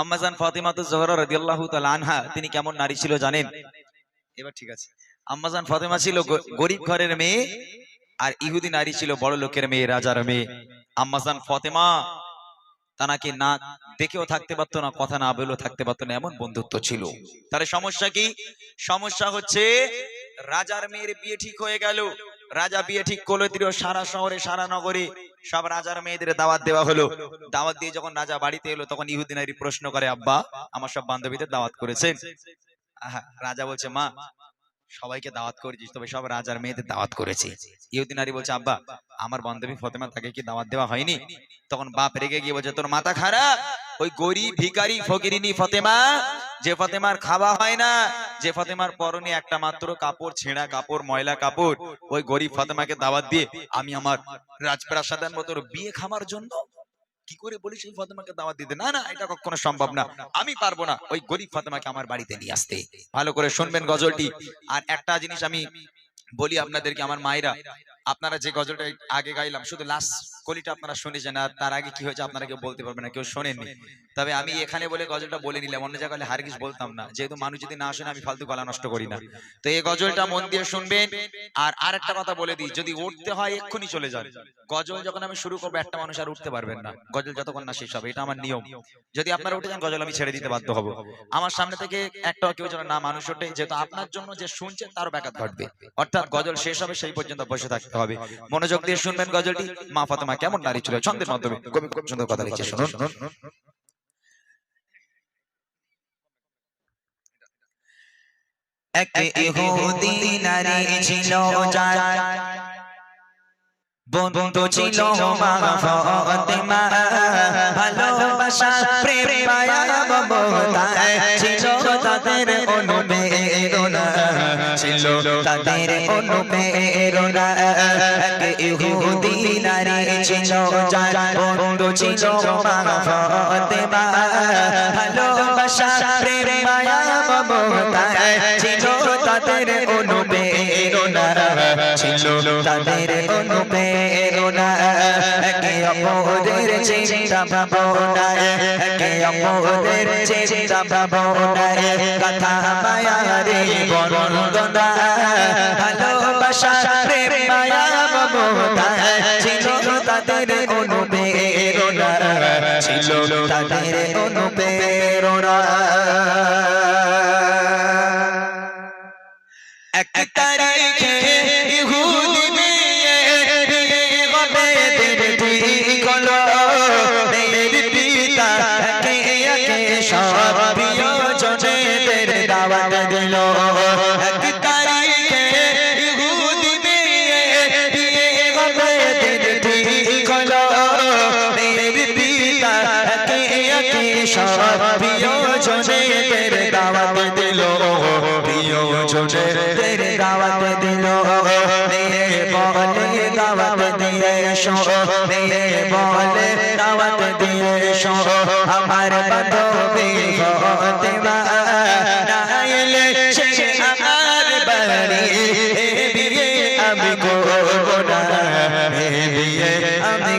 আম্মাজান ফাতিমা তো জোহরা রাদিয়াল্লাহু তাআলা আনহা, তিনি কেমন নারী ছিল জানেন? এবার ঠিক আছে। আম্মাজান ফাতিমা ছিল গরিব ঘরের মেয়ে আর ইহুদি নারী ছিল বড় লোকের মেয়ে, রাজার মেয়ে। আম্মাজান ফাতেমা তানাকে না দেখেও থাকতে পারতো না, কথা না বলেও থাকতে পারতো না, এমন বন্ধুত্ব ছিল। তার সমস্যা কি? সমস্যা হচ্ছে রাজার মেয়ের বিয়ে ঠিক হয়ে গেল। রাজা বিয়ে ঠিক করল দিল সারা শহরে, সারা নগরে সব রাজার মেয়েদের দাওয়াত দেওয়া হলো। দাওয়াত দিয়ে যখন রাজা বাড়িতে এলো, তখন ইহুদি নারী প্রশ্ন করে, আব্বা, আমার সব বান্ধবীদের দাওয়াত করেছেন রাজা বলছে, মা, সবাইকে দাওয়াত করেছিস তবে সব রাজার মেয়েদের দাওয়াত করেছে। ইহুদি নারী বলছে, আব্বা, আমার বান্ধবী ফতেমা তাকে কি দাওয়াত দেওয়া হয়নি? তখন বাপ রেগে গিয়ে বলছে, তোর মাথা খারাপ? ওই গরিব ভিখারি ফকিরিনী ফতেমা, যে ফতেমার খাওয়া হয় না, যে ফতেমার পরনে একটা মাত্র কাপড়, ছেঁড়া কাপড়, ময়লা কাপড়, ওই গরিব ফতেমাকে দাওয়াত দিয়ে আমি আমার রাজপ্রাসাদের মতো বিয়ে খামার জন্য কি করে বলিস ওই ফতেমাকে দাওয়াত দিতে? না না, এটা কখনো সম্ভব না। আমি পারব না ওই গরিব ফাতেমাকে আমার বাড়িতে নিয়ে আসতে। ভালো করে শুনবেন গজলটি। আর একটা জিনিস আমি বলি আপনাদেরকে, আমার মায়েরা, আপনারা যে গজলটা আগে গাইলাম, শুধু লাস্ট কলিটা আপনারা শুনেছেন আর তার আগে কি হয়েছে আপনারা কেউ বলতে পারবেন না, কেউ শোনেননি। তবে আমি এখানে বলে গজলটা বলে নিলাম, অন্য জায়গায় হারগিস বলতাম না। যেহেতু মানুষ যদি না শোনে, আমি ফালতু গলা নষ্ট করি না। তো এই গজলটা মন দিয়ে শুনবেন। আর আরেকটা কথা বলে দিই, যদি উঠতে হয় এক্ষুনি চলে যান। গজল যখন আমি শুরু করব, একটা মানুষ আর উঠতে পারবেন না। গজল যতক্ষণ না শেষ হবে, এটা আমার নিয়ম। যদি আপনারা উঠে যান, গজল আমি ছেড়ে দিতে বাধ্য হব। আমার সামনে থেকে একটা কেউ যেন না মানুষ ওঠে, যেহেতু আপনার জন্য যে শুনছেন তারও ব্যাঘাত ঘটবে। অর্থাৎ গজল শেষ হবে, সেই পর্যন্ত বসে থাকতে হবে। মনোযোগ দিয়ে শুনবেন গজলটি। মা ফাতেমা কেমন নারী ছিল, ছন্দের মাধ্যমে। কবি খুব সুন্দর কথা লিখছে শুনুন। এক ইহুদি নারী ছিল যার বন্ধু ছিল মা ফাতেমা ভালোবাসা প্রেম ছিল তাদের অনুপ্রেরণা ছিল তাদের অনুপ্রেরণা ইহুদি নারী ছিল যার বন্ধু ছিল ফাতেমা ভালোবাসা প্রেম মায়া মমতা ছিল তাদের অনুপ্রেরণা ছিল। তাদের অনুপ্রেরণা একে অপরের চিন্তা ভাবনায়, একে অপরের চিন্তা ভাবনায়। কথা মায়ারে বন্দনা, ভালোবাসা, প্রেম, মায়া, মমতা, ছিল তাদের অনুপ্রেরণা ছিল তাদের অনুপ্রেরণা এক তারিখে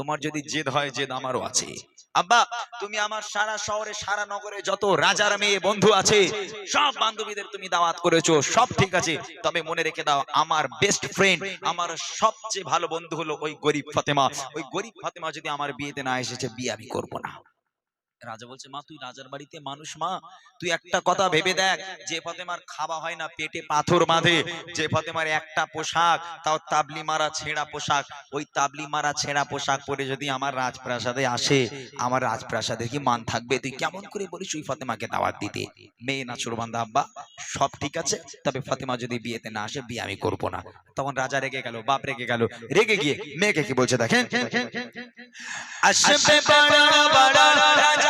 তোমার যদি জেদ হয় জেদ আমারও আছে। আব্বা তুমি আমার সারা শহরে সারা নগরে যত রাজার মেয়ে বন্ধু আছে সব বান্ধবীদের তুমি দাওয়াত করেছ সব ঠিক আছে। তবে মনে রেখে দাও আমার বেস্ট ফ্রেন্ড আমার সবচেয়ে ভালো বন্ধু হলো ওই গরিব ফাতেমা। ওই গরিব ফাতেমা যদি আমার বিয়েতে না এসেছে বিয়ে আমি করব না। রাজা বলছে মা তুই রাজার বাড়িতে মানুষ মা। তুই একটা কথা ভেবে দেখ যে ফাতেমার খাওয়া হয় না পেটে পাথর বাঁধে যে ফাতেমার একটা পোশাক তাও তাবলি মারা ছেঁড়া পোশাক। ওই তাবলি মারা ছেঁড়া পোশাক পরে যদি আমার রাজপ্রাসাদে আসে আমার রাজপ্রাসাদে কি মান থাকবে? তুই কেমন করে বলিস ওই ফাতেমাকে দাওয়াত দিতে? মেয়ে না বান্ধা আব্বা সব ঠিক আছে। তবে ফাতেমা যদি বিয়েতে না আসে বিয়ে আমি করব না। তখন রাজা রেগে গেল বাপ রেগে গেল। রেগে গিয়ে মেয়েকে কি বলছে দেখেন? আসবে বড় বড় রাজা।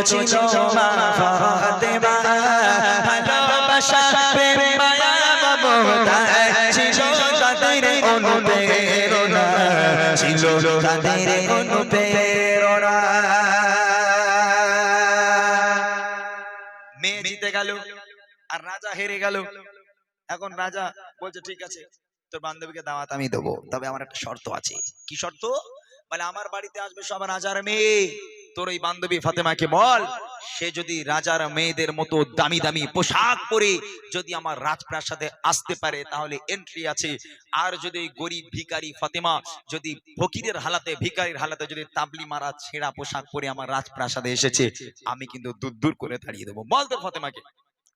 মায়া জিতে গেল, আর রাজা হেরে গেল। এখন রাজা বলছে, ঠিক আছে, তোর বান্ধবীকে দাওয়াত আমি দেবো, তবে আমার একটা শর্ত আছে। কি শর্ত? বলে, আমার বাড়িতে আসবে সব রাজার মেয়ে। তোর ওই বান্ধবী ফাতেমাকে বল, সে যদি রাজার মেয়েদের মতো দামি দামি পোশাক পরে যদি আমার রাজপ্রাসাদে আসতে পারে, তাহলে এন্ট্রি আছে। আর যদি গরিব ভিখারি ফাতেমা যদি ফকিরের হালাতে, ভিখারির হালাতে যদি তাবলি মারা ছেঁড়া পোশাক পরে আমার রাজপ্রাসাদে এসেছে, আমি কিন্তু দূর দূর করে তাড়িয়ে দেবো। বল তোর ফাতেমাকে।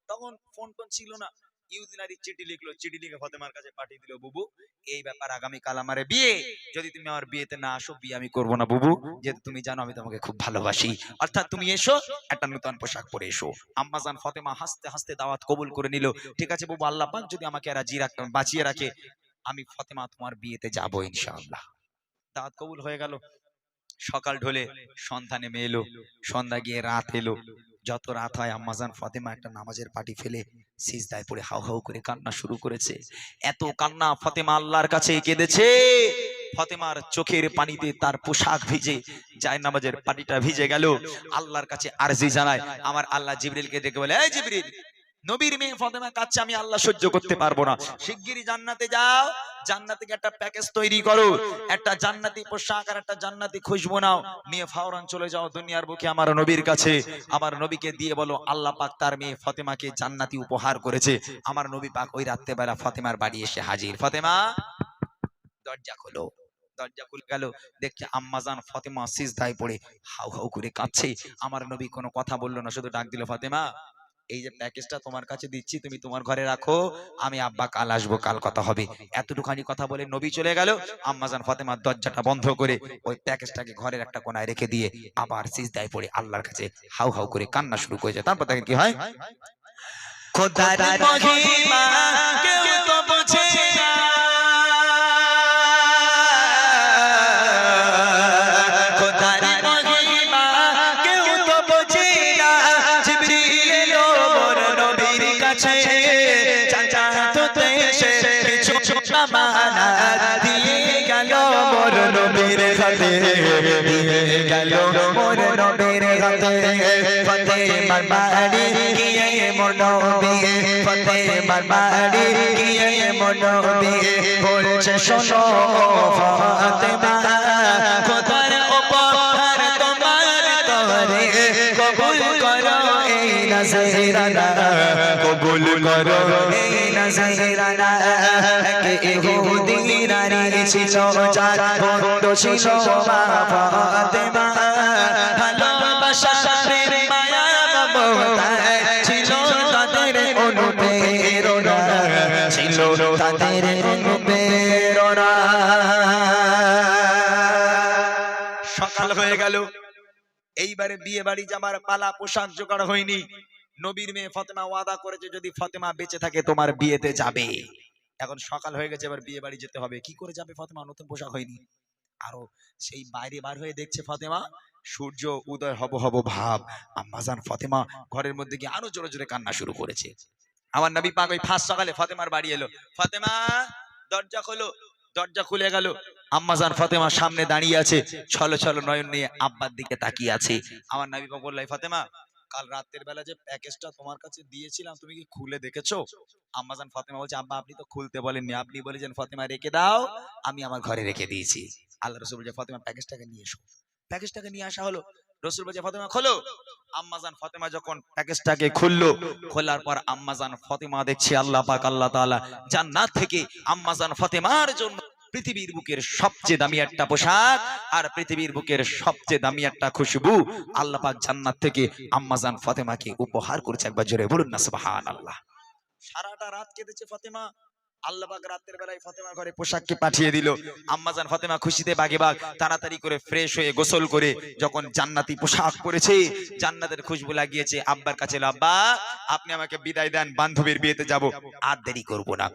তখন ফোন টোন ছিল না। ইউদিনারি চিঠি লিখলো, চিঠি লিখে ফাতেমার কাছে পাঠিয়ে দিল, বুবু, এই ব্যাপার আগামী কাল আমার বিয়ে। যদি তুমি আমার বিয়েতে না আসো, বিয়ে আমি করব না, বুবু। যেহেতু তুমি জানো আমি তোমাকে খুব ভালোবাসি। অর্থাৎ তুমি এসো, একটা নতুন পোশাক পরে এসো। আম্মাজান ফাতেমা হাসতে হাসতে দাওয়াত কবুল করে নিল। ঠিক আছে, বুবু, আল্লাহ পাক যদি আমাকে রাজি রাখ বাঁচিয়ে রাখে, আমি ফাতেমা তোমার বিয়েতে যাব ইনশাআল্লাহ। দাওয়াত কবুল হয়ে গেল। সকাল ঢলে সন্ধ্যা নেমে এলো। সন্ধ্যা গিয়ে রাত এলো। যত রাত হয় আম্মাজান ফাতেমা একটা নামাজের পাটি ফেলে সিজদায় পড়ে হাউ হাউ করে কান্না শুরু করেছে। এত কান্না ফাতেমা আল্লাহর কাছে কেঁদেছে। ফাতেমার চোখের পানিতে তার পোশাক ভিজে যায় নামাজের পানিটা ভিজে গেল। আল্লাহর কাছে আরজি জানায়। আমার আল্লাহ জিবরিলকে দেখে বলে, এই জিবরিল নবীর মেয়ে ফাতেমা কাছে আমি আল্লাহ সহ্য করতে পারব না। শিগগিরই জান্নাতে যাও জান্নাতে গিয়ে একটা প্যাকেজ তৈরি করো। একটা জান্নাতি পোশাক আর একটা জান্নাতি খুশবু নাও। নিয়ে ফাওরান চলে যাও দুনিয়ার বুকে আমার নবীর কাছে। আমার নবীকে দিয়ে বলো, আল্লাহ পাক তার মেয়ে ফাতেমাকে জান্নাতি উপহার করেছে। আমার নবী পাক ওই রাত্রেবেলা ফাতেমার বাড়ি এসে হাজির। ফাতেমা, দরজা খোলো। দরজা খুলে গেল, দেখছে আম্মাজান ফাতেমা সিজদায় পড়ে হাউ হাউ করে কাঁদছে। আমার নবী কোনো কথা বলল না, শুধু ডাক দিল, ফাতেমা এই যে প্যাকেজটা তোমার কাছে দিচ্ছি তুমি তোমার ঘরে রাখো আমি আব্বা কাল আসব কাল কথা হবে। এতটুখানি কথা বলে নবী চলে গেল আম্মাজান ফতেমার দরজাটা বন্ধ করে ওই প্যাকেজটাকে ঘরের একটা কোনায় রেখে দিয়ে আবার সিজদায় পড়ে আল্লাহর কাছে হাউ হাউ করে কান্না শুরু করেছে তারপর তাকে কি হয়? খোদার মহিমা কেউ তো বাড়ি গিয়ে মোর নবী ফতেমার বাড়ি গিয়ে মোর নবী বলছে, শোনো ফাতেমা, খোদার উপহার তোমার তরে কবুল করো এই নজরানা। কবুল করো এই নজরানা। এক ইহুদি নারী ছিল, যার বন্ধু ছিল ফাতেমা। ভালোবাসা সকাল হয়ে গেল। এইবারে বিয়ে বাড়ি যাবার পালা পোশাক জোগাড় হয়নি। নবীর মেয়ে ফতেমা ওয়াদা করেছে, যদি ফতেমা বেঁচে থাকে তোমার বিয়েতে যাবে। এখন সকাল হয়ে গেছে, এবার বিয়ে বাড়ি যেতে হবে। কি করে যাবে ফতেমা? নতুন পোশাক হয়নি। আরও সেই বাইরে বার হয়ে দেখছে ফতেমা। সূর্য উদয় হব হব ভাব। আম্মাজান ফতেমা ঘরের মধ্যে গিয়ে আরও জোরে জোরে কান্না শুরু করেছে। আমার নবী পাক ওই ফার্স্ট সকালে ফতেমার বাড়ি এলো। ফতেমা, দরজা খোলো। দরজা খুলে গেল। আম্মাজান ফাতেমা সামনে দাঁড়িয়ে আছে। ছলো ছলো নয়ন নিয়ে আব্বার দিকে তাকিয়ে আছে। আমার নবী পাক বলল, "এই ফাতেমা, কাল রাতের বেলা যে প্যাকেজটা তোমার কাছে দিয়েছিলাম, তুমি কি খুলে দেখেছ? আম্মাজান ফাতেমা বলছে আব্বা আপনি তো খুলতে বলেননি। আপনি বলেছেন, ফাতেমা, রেখে দাও। আমি আমার ঘরে রেখে দিয়েছি। আল্লাহ রসুল বলছে, ফাতেমা, প্যাকেজটাকে নিয়ে এসো। প্যাকেজটাকে নিয়ে আসা হলো। রসুল বলছে ফাতেমা খোলো। আম্মাজান ফাতেমা যখন প্যাকেজটাকে খুললো খোলার পর আম্মাজান ফাতেমা দেখছে আল্লাহ পাক আল্লাহ তাআলা জান্নাত থেকে আম্মাজান ফাতেমার জন্য পৃথিবীর বুকের সবচেয়ে দামি একটা পোশাক আর পৃথিবীর বুকের সবচেয়ে দামি একটা খুশবু আল্লাহ পাক জান্নাত থেকে আম্মাজান ফাতেমাকে উপহার করেছে। একবার জোরে বলুন না সুবহানাল্লাহ। সারাটা রাত কেঁদেছে ফাতেমা। আল্লাহ পাক রাতের বেলায় ফাতেমার ঘরে পোশাককে পাঠিয়ে দিল। আম্মাজান ফাতেমা খুশিতে বাগে বাগ, তাড়াতাড়ি করে ফ্রেশ হয়ে গোসল করে যখন জান্নাতি পোশাক পরেছে, জান্নাতের খুশবু লাগিয়েছে, আব্বার কাছে আব্বা, আপনি আমাকে বিদায় দেন, বান্ধবীর বিয়েতে যাব, আর দেরি করব না।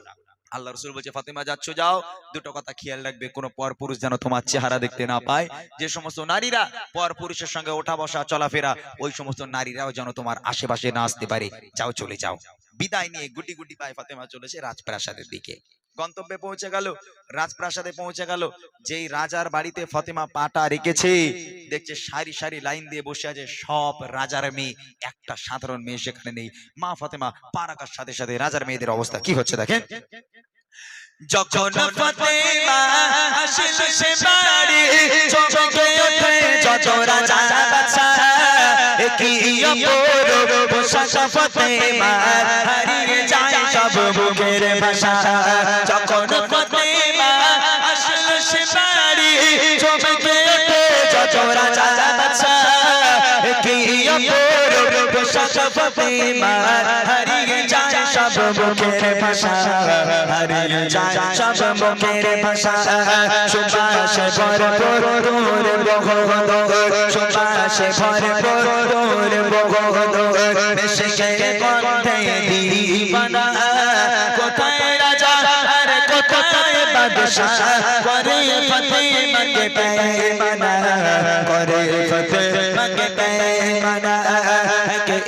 আল্লাহ রসুল বলছে, ফাতেমা, যাচ্ছ, যাও। দুটো কথা খেয়াল রাখবে, কোনো পর পুরুষ যেন তোমার চেহারা দেখতে না পায়। যে সমস্ত নারীরা পর পুরুষের সঙ্গে ওঠা বসা চলাফেরা, ওই সমস্ত নারীরাও যেন তোমার আশেপাশে না আসতে পারে। যাও, চলে যাও। বিদায় নিয়ে গুটি গুটি পায়ে ফাতেমা চলেছে রাজপ্রাসাদের দিকে। গন্তব্যে পৌঁছে গেল রাজপ্রাসাদে পৌঁছে গেল। যেই রাজার বাড়িতে ফাতেমা পাটা রেখেছে দেখছে সারি সারি লাইন দিয়ে বসে আছে সব রাজার মেয়ে। একটা সাধারণ মেয়ে সেখানে নেই। মা ফাতেমা পা রাখার সাথে সাথে রাজার মেয়েদের অবস্থা কি হচ্ছে দেখেন? যখন ফতেমা আসিল সে বাড়ি চমকে ওঠে যত রাজা বাদশা কি অপরূপ পোশাক ফতেমা হারিয়ে যায় সব মুখের ভাষা। যখন ফতেমা আসিল সে বাড়ি চমকে ওঠে যত রাজা বাদশা কি অপরূপ পোশাক ফতেমা হারিয়ে যায় সব মুখের ভাষা। হারিয়ে যায় সব মুখের ভাষা। সুবাসে ভরপুর তোর বহদ সুবাসে ভরপুর তোর বহদ বেশে কণ্ঠে দিবানা। কোথায় রাজা? আর কোথায় বাদশাহ? করে ফতেমাকে পেমানা করে ফতেমাকে পেমানা কে ইহুদি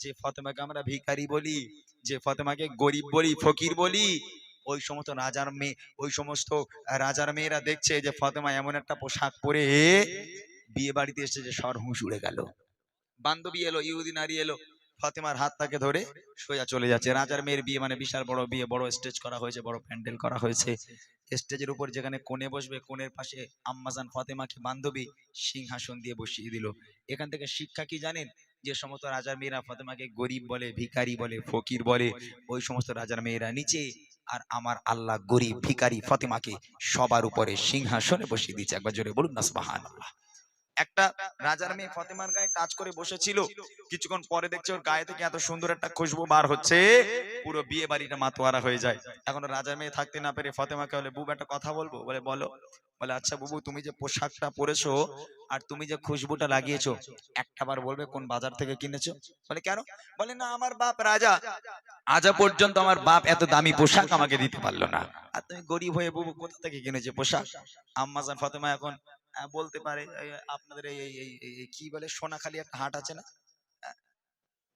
যে ফতেমাকে আমরা ভিখারি বলি, যে ফতেমাকে গরিব বলি, ফকির বলি, ওই সমস্ত রাজার মেয়ে, ওই সমস্ত রাজার মেয়েরা দেখছে যে ফতেমা এমন একটা পোশাক পরে বিয়ে বাড়িতে এসেছে যে সর হুঁশ উড়ে গেল। বান্ধবী এলো, ইহুদি নারী এলো, ফাতেমার হাত তাকে ধরে সোজা চলে যাচ্ছে। রাজার মেয়ের বিয়ে মানে বিশাল বড় বিয়ে, বড় স্টেজ করা হয়েছে, বড় প্যান্ডেল করা হয়েছে। স্টেজের উপর যেখানে কোণে বসবে, কোণের পাশে আম্মাজান ফাতেমাকে বান্ধবী সিংহাসন দিয়ে বসিয়ে দিল। এখান থেকে শিক্ষা কি জানেন? যে সমস্ত রাজার মেয়েরা ফাতেমাকে গরিব বলে, ভিখারি বলে, ফকির বলে, ওই সমস্ত রাজার মেয়েরা নিচে, আর আমার আল্লাহ গরিব, ভিখারি ফাতেমাকে সবার উপরে সিংহাসনে বসিয়ে দিয়েছে। একবার জোরে বলুন না সুবহানাল্লাহ একটা রাজার মেয়ে ফাতেমার গায়ে টাচ করে বসেছিল। কিছুক্ষণ পরে দেখছে ওর গায়ে থেকে এত সুন্দর একটা খুশবু বার হচ্ছে। পুরো বিয়ে বাড়িটা মাতোয়ারা হয়ে যায়। এখন রাজার মেয়ে থাকতে না পেরে ফতেমাকে বলে, বুব, একটা কথা বলব? বলে, বলো। বলে আচ্ছা বুবু তুমি যে পোশাকটা পরেছো আর তুমি যে খুশবুটা লাগিয়েছো একটা বার বলবে কোন বাজার থেকে কিনেছো? বলে কেন? বলে না আমার বাপ রাজা। আজা পর্যন্ত আমার বাপ এত দামি পোশাক আমাকে দিতে পারল না। আর তুমি গরিব হয়ে বুবু কোথা থেকে কিনেছো পোশাক? আম্মাজান ফাতেমা এখন বলতে পারে আপনাদের এই কি বলে সোনাখালি একটা হাট আছে না?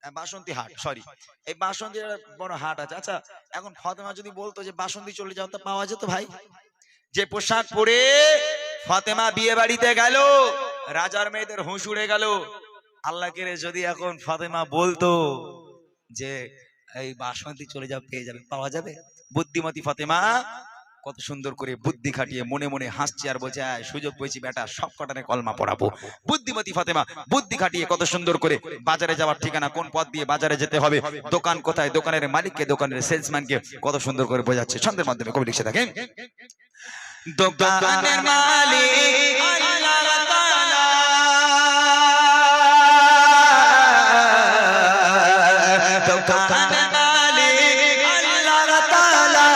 বাসন্তী হাট সরি এই বাসন্তী বড় হাট আছে। আচ্ছা এখন ফাতেমা যদি বলতো যে বাসন্তী চলে যাও তা পাওয়া যেত ভাই যে পোশাক পরে ফাতেমা বিয়ে বাড়িতে গেল রাজার মেয়েদের হুঁশ উড়ে গেল। আল্লাহকে রে যদি এখন ফাতেমা বলতো যে এই বাসন্তী চলে যাও পেয়ে যাবে পাওয়া যাবে? বুদ্ধিমতী ফাতেমা কত সুন্দর করে বুদ্ধি খাটিয়ে মনে মনে হাসছে আর বলছে "আয়, সুযোগ পেয়েছি বেটা সব কটানে কলমা পড়াবো। বুদ্ধিমতী ফাতেমা বুদ্ধি খাটিয়ে কত সুন্দর করে বাজারে যাওয়ার ঠিকানা কোন পথ দিয়ে বাজারে যেতে হবে দোকান কোথায় দোকানের মালিককে দোকানের সেলসম্যানকে কত সুন্দর করে বোঝাচ্ছে। ছন্দের মাধ্যমে কবি লিখে থাকেন দোকানের মালিক আল্লাহ তাআলা দোকানের মালিক আল্লাহ তাআলা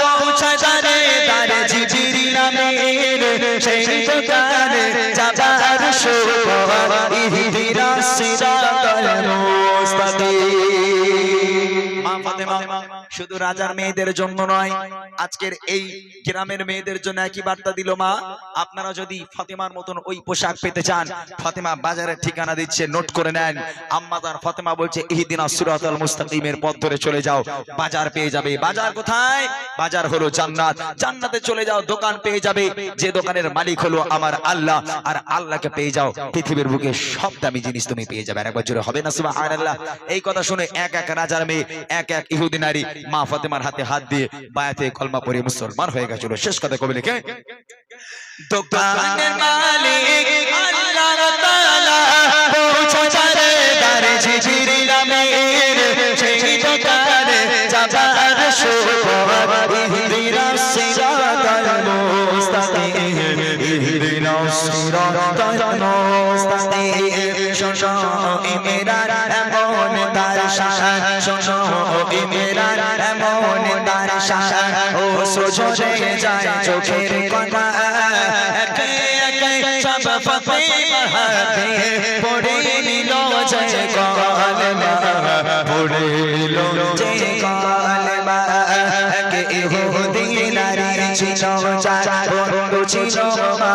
পৌঁছে জানে তার জিজির নামের সেই দোকানে যাবার সুবহ ইহদিনা সিরাতাল মুস্তাকিম মা ফাতেমা, শুধু রাজার মেয়েদের জন্য নয় আজকের এই গ্রামের মেয়েদের জন্য একই বার্তা দিল মা, আপনারা যদি ফাতেমার মতন ওই পোশাক পেতে চান, ফাতেমা বাজারের ঠিকানা দিচ্ছে, নোট করে নেন। আম্মাদার ফাতেমা বলছে, ইহদিন আসুরাতাল মুস্তাকিমের পথ ধরে চলে যাও, বাজার পেয়ে যাবে। বাজার কোথায়? বাজার হলো জান্নাত। জান্নাতে চলে যাও, দোকান পেয়ে যাবে। যে দোকানের মালিক হলো আমার আল্লাহ, আর আল্লাহকে পেয়ে যাও, পৃথিবীর বুকে সব দামি জিনিস তুমি পেয়ে যাবে। একবার জোরে হবে না আল্লাহ এই কথা শুনে এক এক রাজার মেয়ে, এক এক ইহুদি নারী মা ফাতেমার হাতে হাত দিয়ে বায়াতে কলমা পড়ে মুসলমান হয়ে গেছিল। শেষ কথা কবি লিখে ইহুদি নারী ছিল চার বন্ধু ছিল মা